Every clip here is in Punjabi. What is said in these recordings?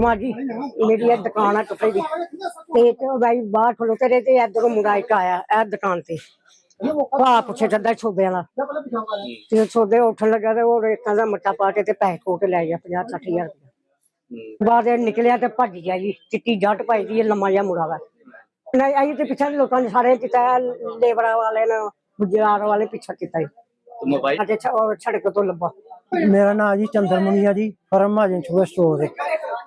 ਕੁਮਾਰ ਜੀ ਮੇਰੀ ਇਹ ਦੁਕਾਨ ਆ ਕੱਪੜੇ ਦੀ। ਤੇ ਤੇ ਉਹ ਬਾਈ ਬਾਹਰ ਖਲੋਤੇ ਰਹੇ ਤੇ ਇਧਰੋਂ ਮੁੰਡਾ ਇੱਕ ਆਇਆ ਇਹ ਦੁਕਾਨ ਤੇ। ਭਾ ਪੁੱਛੇ ਚੱਦਾ ਛੋਬੇ ਵਾਲਾ ਤੇ ਛੋਬੇ ਉੱਠਣ ਲੱਗਾ ਤੇ ਉਹ ਰੇਤਾਂ ਦਾ ਮੱਟਾ ਪਾ ਕੇ ਤੇ ਪੈਸੇ ਕੋ ਕੇ ਲੈ ਗਿਆ 50 60000 ਰੁਪਇਆ। ਬਾਹਰ ਇਹ ਨਿਕਲਿਆ ਤੇ ਭੱਜ ਗਿਆ ਜੀ ਚਿੱਟੀ ਜੱਟ ਪਾਈ ਦੀ ਇਹ ਲੰਮਾ ਜਿਹਾ ਮੁੰਡਾ ਵਾ। ਨਹੀਂ ਆਈ ਤੇ ਪਿੱਛੇ ਲੋਕਾਂ ਨੇ ਸਾਰੇ ਕੀਤਾ ਲੇਬਰਾਂ ਵਾਲੇ ਨੇ ਗੁਜਰਾਤ ਵਾਲੇ ਪਿੱਛੇ ਕੀਤਾ ਜੀ। ਮੋਬਾਈਲ ਅਤੇ ਛ- ਉਹ ਸੜਕ ਤੋਂ ਲੱਭਾ। ਮੇਰਾ ਨਾਮ ਜੀ ਚੰਦਰਮੁਨੀ ਆ ਜੀ ਫਰਮ ਮਹਾਜਨ ਸ਼ੂਗਰ ਸਟੋਰ ਹੈ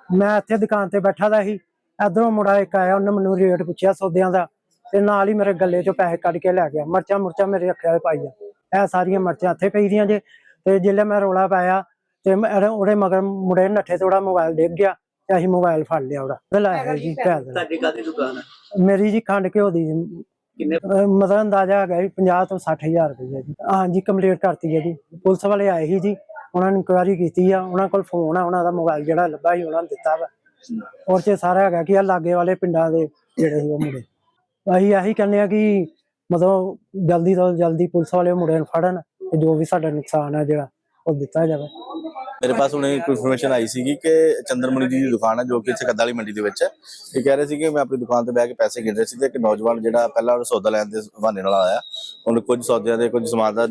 ਮੈਂ ਇੱਥੇ ਦੁਕਾਨ ਤੇ ਬੈਠਾ ਦਾ ਸੀ। ਇਧਰੋਂ ਮੁੰਡਾ ਇੱਕ ਆਇਆ ਉਹਨੇ ਮੈਨੂੰ ਰੇਟ ਪੁੱਛਿਆ ਸੌਦਿਆਂ ਦਾ ਤੇ ਨਾਲ ਹੀ ਮੇਰੇ ਗੱਲੇ ਚੋਂ ਪੈਸੇ ਕੱਢ ਕੇ ਲੈ ਗਿਆ। ਮਰਚਾਂ ਮੁਰਚਾਂ ਮੇਰੇ ਰੱਖਿਆ ਹੋਏ ਪਾਈ ਆ ਇਹ ਸਾਰੀਆਂ ਮਰਚਾਂ ਇੱਥੇ ਪਈ ਦੀਆਂ ਜੇ। ਤੇ ਜਿੱਲੇ ਮੈਂ ਰੋਲਾ ਪਾਇਆ ਤੇ ਉਹਦੇ ਮਗਰ ਮੁੰਡੇ ਨੱਠੇ ਉਹਦਾ ਮੋਬਾਈਲ ਡਿੱਗ ਗਿਆ ਤੇ ਅਸੀਂ ਮੋਬਾਈਲ ਫੜ ਲਿਆ ਉਹਦਾ। ਲਾਇਆ ਜੀ ਪੈਦਲ ਤੁਹਾਡੀ ਕਾਦੀ ਦੁਕਾਨ ਹੈ ਮੇਰੀ ਜੀ ਖੰਡ ਘਿਓ ਦੀ। ਜੀ, ਕਿੰਨੇ ਮਤਲਬ ਅੰਦਾਜ਼ਾ ਹੈਗਾ ਜੀ 50 ਤੋਂ 60000 ਰੁਪਏ ਜੀ। ਹਾਂਜੀ ਕੰਪਲੀਟ ਕਰਤੀ ਹੈ ਜੀ। ਪੁਲਿਸ ਵਾਲੇ ਆਏ ਸੀ ਜੀ। ਉਹਨਾਂ ਨੇ ਇਨਕੁਆਇਰੀ ਕੀਤੀ ਆ, ਉਹਨਾਂ ਕੋਲ ਫੋਨ ਆ, ਉਹਨਾਂ ਦਾ ਮੋਬਾਈਲ ਜਿਹੜਾ ਲੱਭਾ ਸੀ, ਉਹਨਾਂ ਨੇ ਦਿੱਤਾ ਵਾ। ਔਰ ਚ ਸਾਰਾ ਹੈਗਾ ਕਿ ਆ ਲਾਗੇ ਵਾਲੇ ਪਿੰਡਾਂ ਦੇ ਜਿਹੜੇ ਸੀ ਉਹ ਮੁੰਡੇ। ਅਸੀਂ ਇਹੀ ਕਹਿੰਦੇ ਆ ਕਿ ਮਤਲਬ ਜਲਦੀ ਤੋਂ ਜਲਦੀ ਪੁਲਿਸ ਵਾਲੇ ਮੁੰਡੇ ਨੂੰ ਫੜਨ ਤੇ ਜੋ ਵੀ ਸਾਡਾ ਨੁਕਸਾਨ ਹੈ ਜਿਹੜਾ ਉਹ ਦਿੱਤਾ ਜਾਵੇ। ਮੇਰੇ ਪਾਸ ਹੁਣੇ ਇੱਕ ਇਨਫੋਰਮੇਸ਼ਨ ਆਈ ਸੀਗੀ ਕਿ ਚੰਦਰਮੁਨੀ ਜੀ ਦੀ ਦੁਕਾਨ ਹੈ ਜੋ ਕਿ ਇੱਥੇ ਕੱਦਾਲੀ ਮੰਡੀ ਦੇ ਵਿੱਚ ਹੈ ਇਹ ਕਹਿ ਰਹੇ ਸੀ ਕਿ ਮੈਂ ਆਪਣੀ ਦੁਕਾਨ ਤੇ ਬਹਿ ਕੇ ਪੈਸੇ ਗਿਣ ਰਿਹਾ ਸੀ ਤੇ ਇੱਕ ਨੌਜਵਾਨ ਜਿਹੜਾ ਪਹਿਲਾਂ ਸੌਦਾ ਲੈਣ ਦੇ ਬਹਾਨੇ ਨਾਲ ਆਇਆ। ਉਹਨੇ ਕੁਝ ਸੌਦਿਆਂ ਦੇ ਕੁਝ ਸਮਾਨ ਦਾ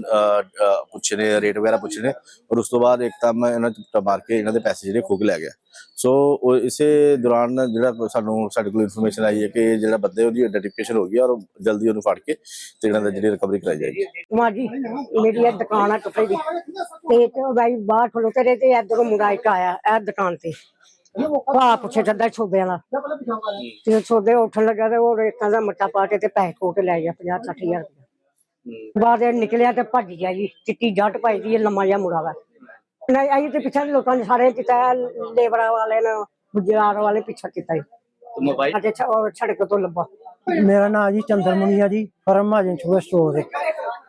ਪੁੱਛੇ ਨੇ, ਰੇਟ ਵਗੈਰਾ ਪੁੱਛੇ ਨੇ, ਔਰ ਉਸ ਤੋਂ ਬਾਅਦ ਇੱਕਦਮ ਇਹਨਾਂ ਚੁੱਪਟਾ ਮਾਰ ਕੇ ਇਹਨਾਂ ਦੇ ਪੈਸੇ ਜਿਹੜੇ ਖੋਹ ਲੈ ਗਿਆ। ਸੋ ਇਸੇ ਦੌਰਾਨ ਜਿਹੜਾ ਸਾਨੂੰ, ਸਾਡੇ ਕੋਲ ਇਨਫੋਰਮੇਸ਼ਨ ਆਈ ਹੈ ਕਿ ਜਿਹੜਾ ਬੰਦੇ ਉਹਦੀ ਆਈਡੈਂਟੀਫਿਕੇਸ਼ਨ ਹੋ ਗਈ ਔਰ ਜਲਦੀ ਉਹਨੂੰ ਫੜ ਕੇ ਤੇ ਇਹਨਾਂ ਦਾ ਜਿਹੜੀ ਰਿਕਵਰੀ ਕਰਾਈ ਜਾਏਗੀ। ਕੁਮਾਰ ਜੀ, ਮੇਰੀ ਇਹ ਦੁਕਾਨ ਆ ਕੱਪੜੇ ਦੀ। ਤੇ ਤੇ ਉਹ ਬਾਈ ਬਾਹਰ ਖਲੋਤੇ ਰਹੇ ਤੇ ਇਧਰੋਂ ਮੁੰਡਾ ਇੱਕ ਆਇਆ, ਇਹ ਦੁਕਾਨ ਤੇ। ਭਾ ਪੁੱਛੇ ਚੱਦਾ ਛੋਬੇ ਵਾਲਾ ਤੇ ਛੋਬੇ ਉੱਠਣ ਲੱਗਾ ਤੇ ਉਹ ਰੇਤਾਂ ਦਾ ਮੱਟਾ ਪਾ ਕੇ ਤੇ ਪੈਸੇ ਕੋ ਕੇ ਲੈ ਗਿਆ 50 60000 ਰੁਪਇਆ। ਬਾਹਰ ਇਹ ਨਿਕਲਿਆ ਤੇ ਭੱਜ ਗਿਆ ਜੀ ਚਿੱਟੀ ਜੱਟ ਪਾਈ ਦੀ ਇਹ ਲੰਮਾ ਜਿਹਾ ਮੁੰਡਾ ਵਾ। ਨਹੀਂ ਆਈ ਤੇ ਪਿੱਛੇ ਲੋਕਾਂ ਨੇ ਸਾਰੇ ਕੀਤਾ ਲੇਬਰਾਂ ਵਾਲੇ ਨੇ ਗੁਜਰਾਤ ਵਾਲੇ ਪਿੱਛੇ ਕੀਤਾ ਜੀ। ਮੋਬਾਈਲ ਅਤੇ ਛ- ਉਹ ਸੜਕ ਤੋਂ ਲੱਭਾ। ਮੇਰਾ ਨਾਮ ਜੀ ਚੰਦਰਮੁਨੀ ਆ ਜੀ ਫਰਮ ਮਹਾਜਨ ਸ਼ੂਗਰ ਸਟੋਰ ਹੈ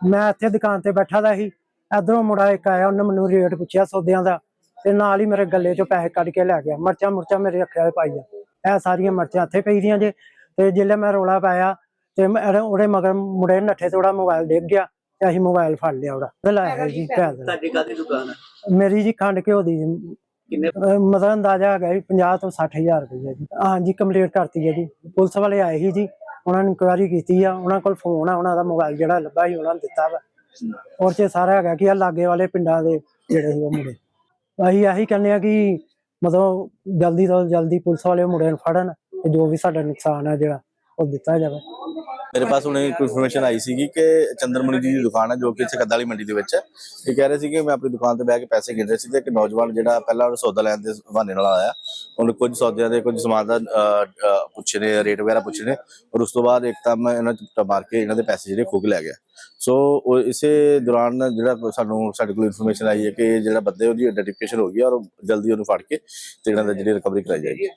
ਮੈਂ ਇੱਥੇ ਦੁਕਾਨ ਤੇ ਬੈਠਾ ਦਾ ਸੀ ਇਧਰੋਂ ਮੁੰਡਾ ਇੱਕ ਆਇਆ ਉਹਨੇ ਮੈਨੂੰ ਰੇਟ ਪੁੱਛਿਆ ਸੌਦਿਆਂ ਦਾ ਤੇ ਨਾਲ ਹੀ ਮੇਰੇ ਗੱਲੇ ਚੋਂ ਪੈਸੇ ਕੱਢ ਕੇ ਲੈ ਗਿਆ। ਮਰਚਾਂ ਮੁਰਚਾਂ ਮੇਰੇ ਰੱਖਿਆ ਹੋਏ ਪਾਈ ਆ। ਇਹ ਸਾਰੀਆਂ ਮਰਚਾਂ ਇੱਥੇ ਪਈ ਦੀਆਂ ਜੇ ਤੇ ਜਿੱਲੇ ਮੈਂ ਰੋਲਾ ਪਾਇਆ ਤੇ ਮੈਂ ਉਹਦੇ ਮਗਰ ਮੁੰਡੇ ਨੱਠੇ ਤੇ ਉਹਦਾ ਮੋਬਾਈਲ ਡਿੱਗ ਗਿਆ ਤੇ ਅਸੀਂ ਮੋਬਾਈਲ ਫੜ ਲਿਆ ਉਹਦਾ। ਤੇ ਲਾਇਆ ਜੀ ਪੈਦਲ। ਤੁਹਾਡੀ ਕਾਦੀ ਦੁਕਾਨ ਹੈ ਮੇਰੀ ਜੀ ਖੰਡ ਘਿਓ ਦੀ ਜੀ, ਕਿੰਨੇ? ਅਹ ਮਤਲਬ ਅੰਦਾਜ਼ਾ ਹੈਗਾ ਜੀ 50 ਤੋਂ 60000 ਰੁਪਏ ਜੀ। ਹਾਂਜੀ ਕੰਪਲੀਟ ਕਰਤੀ ਹੈ ਜੀ। ਪੁਲਿਸ ਵਾਲੇ ਆਏ ਸੀ ਜੀ ਉਹਨਾਂ ਨੇ ਇਨਕੁਆਇਰੀ ਕੀਤੀ ਆ ਉਹਨਾਂ ਕੋਲ ਫੋਨ ਆ ਉਹਨਾਂ ਦਾ ਮੋਬਾਈਲ ਜਿਹੜਾ ਲੱਭਾ ਸੀ ਉਹਨਾਂ ਨੇ ਦਿੱਤਾ ਵਾ। ਔਰ ਚ ਸਾਰਾ ਹੈਗਾ ਕਿ ਆ ਲਾਗੇ ਵਾਲੇ ਪਿੰਡਾਂ ਦੇ ਜਿਹੜੇ ਸੀ ਉਹ ਮੁੰਡੇ। ਅਸੀਂ ਇਹੀ ਕਹਿੰਦੇ ਆ ਕਿ ਮਤਲਬ ਜਲਦੀ ਤੋਂ ਜਲਦੀ ਪੁਲਿਸ ਵਾਲੇ ਉਹ ਮੁੰਡੇ ਨੂੰ ਫੜਨ ਤੇ ਜੋ ਵੀ ਸਾਡਾ ਨੁਕਸਾਨ ਹੈ ਜਿਹੜਾ ਉਹ ਦਿੱਤਾ ਜਾਵੇ। ਮੇਰੇ ਪਾਸ ਹੁਣੇ ਇੱਕ ਇਨਫੋਰਮੇਸ਼ਨ ਆਈ ਸੀਗੀ ਕਿ ਚੰਦਰਮੁਨੀ ਜੀ ਦੀ ਦੁਕਾਨ ਹੈ ਜੋ ਕਿ ਇੱਥੇ ਵਾਲੀ ਮੰਡੀ ਦੇ ਵਿੱਚ ਹੈ। ਇਹ ਕਹਿ ਰਹੇ ਸੀ ਕਿ ਮੈਂ ਆਪਣੀ ਦੁਕਾਨ ਤੇ ਬਹਿ ਕੇ ਪੈਸੇ ਗਿਣ ਰਿਹਾ ਸੀ ਤੇ ਇੱਕ ਨੌਜਵਾਨ ਜਿਹੜਾ ਪਹਿਲਾਂ ਉਹ ਸੌਦਾ ਲੈਣ ਦੇ ਬਹਾਨੇ ਨਾਲ ਆਇਆ। ਉਹਨੇ ਕੁਝ ਸੌਦਿਆਂ ਦੇ ਕੁਝ ਸਮਾਨ ਦਾ ਪੁੱਛੇ ਨੇ, ਰੇਟ ਵਗੈਰਾ ਪੁੱਛੇ ਨੇ ਔਰ ਉਸ ਤੋਂ ਬਾਅਦ ਇੱਕ ਤਾਂ ਮੈਂ ਇਹਨਾਂ ਚੁੱਪਟਾ ਮਾਰ ਕੇ ਇਹਨਾਂ ਦੇ ਪੈਸੇ ਜਿਹੜੇ ਖੋਹ ਲੈ ਗਿਆ। ਸੋ ਇਸੇ ਦੌਰਾਨ ਜਿਹੜਾ ਸਾਨੂੰ ਸਾਡੇ ਕੋਲ ਇਨਫੋਰਮੇਸ਼ਨ ਆਈ ਹੈ ਕਿ ਜਿਹੜਾ ਬੰਦੇ ਉਹਦੀ ਆਈਡੈਂਟੀਫਿਕੇਸ਼ਨ ਹੋ ਗਈ ਔਰ ਜਲਦੀ ਉਹਨੂੰ ਫੜ ਕੇ ਤੇ ਇਹਨਾਂ ਦਾ ਜਿਹੜੀ ਰਿਕਵਰੀ ਕਰਾਈ ਜਾਏਗੀ।